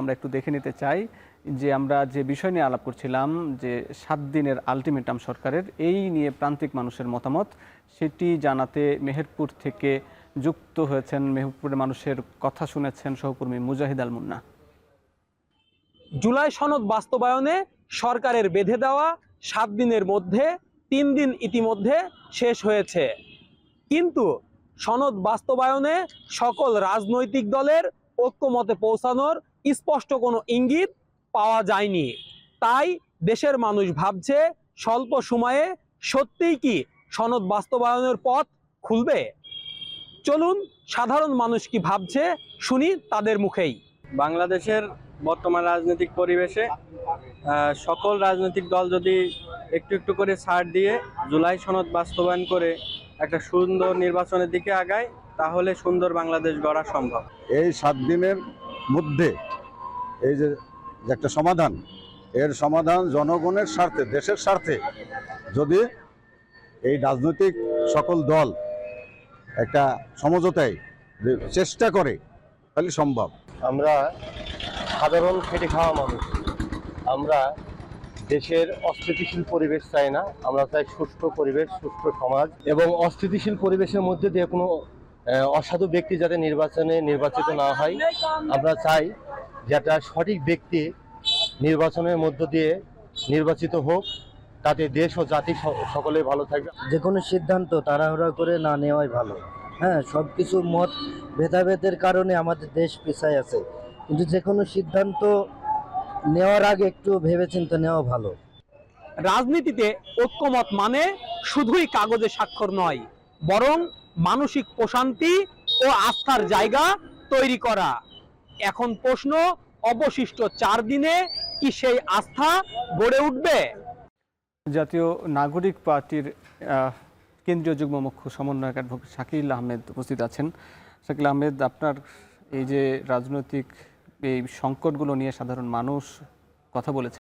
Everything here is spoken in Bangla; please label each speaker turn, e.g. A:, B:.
A: আমরা একটু দেখে নিতে চাই যে আমরা যে বিষয় নিয়ে আলাপ করছিলাম যে সাত দিনের আলটিমেটাম সরকারের, এই নিয়ে প্রান্তিক মানুষের মতামত, সেটি জানাতে মেহেরপুর থেকে যুক্ত হয়েছেন মেহেরপুরের মানুষের কথা শুনেছেন সহকর্মী মুজাহিদ আল মুন্না।
B: জুলাই সনদ বাস্তবায়নে সরকারের বেঁধে দেওয়া সাত দিনের মধ্যে, তিন দিন ইতিমধ্যে শেষ হয়েছে। কিন্তু সনদ বাস্তবায়নে সকল রাজনৈতিক দলের ঐক্যমতে পৌঁছানোর স্পষ্ট কোনো ইঙ্গিত পাওয়া যায়নি। তাই দেশের মানুষ ভাবছে স্বল্প সময়ে সত্যিই কি সনদ বাস্তবায়নের পথ খুলবে? চলুন সাধারণ মানুষ কি ভাবছে শুনি তাদের মুখেই।
C: বাংলাদেশের বর্তমান রাজনৈতিক পরিবেশে সকল রাজনৈতিক দল যদি একটু একটু করে ছাড় দিয়ে জুলাই সনদ বাস্তবায়ন করে একটা সুন্দর নির্বাচনের দিকে আগায় তাহলে সুন্দর বাংলাদেশ গড়া সম্ভব।
D: এই সাত দিনের মধ্যে এই যে একটা সমাধান, এর সমাধান জনগণের স্বার্থে, দেশের স্বার্থে। যদি এই রাজনৈতিক সকল দল একটা সমঝোতায় চেষ্টা করে, তাহলে সম্ভব।
E: আমরা সাধারণ খেটে খাওয়া মানুষ। আমরা দেশের অস্থিতিশীল পরিবেশ চাই না, আমরা চাই সুষ্ঠু পরিবেশ, সুষ্ঠু সমাজ এবং অস্থিতিশীল পরিবেশের মধ্যে দিয়ে কোনো অসাধু ব্যক্তি যাতে নির্বাচনে নির্বাচিত না হয়। আমরা চাই যে একটা সঠিক ব্যক্তি নির্বাচনের মধ্য দিয়ে নির্বাচিত হোক তাতে দেশ ও জাতি স- সকলেই ভালো থাকবে।
F: যে কোনো সিদ্ধান্ত তাড়াহুড়া করে না নেওয়াই ভালো। হ্যাঁ সব কিছু মত ভেদাভেদের কারণে আমাদের দেশ পেছায় আছে। কিন্তু যে কোনো সিদ্ধান্ত নেওয়ার আগে একটু ভেবেচিন্তে নেওয়া ভালো।
B: রাজনীতিতে ঐক্যমত মানে শুধুই কাগজে স্বাক্ষর নয় বরং মানসিক প্রশান্তি ও আস্থার জায়গা তৈরি করা। এখন প্রশ্ন, অবশিষ্ট চার দিনে কি সেই আস্থা গড়ে উঠবে?
A: জাতীয় নাগরিক পার্টির কেন্দ্রীয় যুগ্ম মুখ্য সমন্বয়ক অ্যাডভোকেট শাকিল আহমেদ উপস্থিত আছেন। শাকিল আহমেদ, আপনার এই যে রাজনৈতিক এই সংকটগুলো নিয়ে সাধারণ মানুষ কথা বলেছে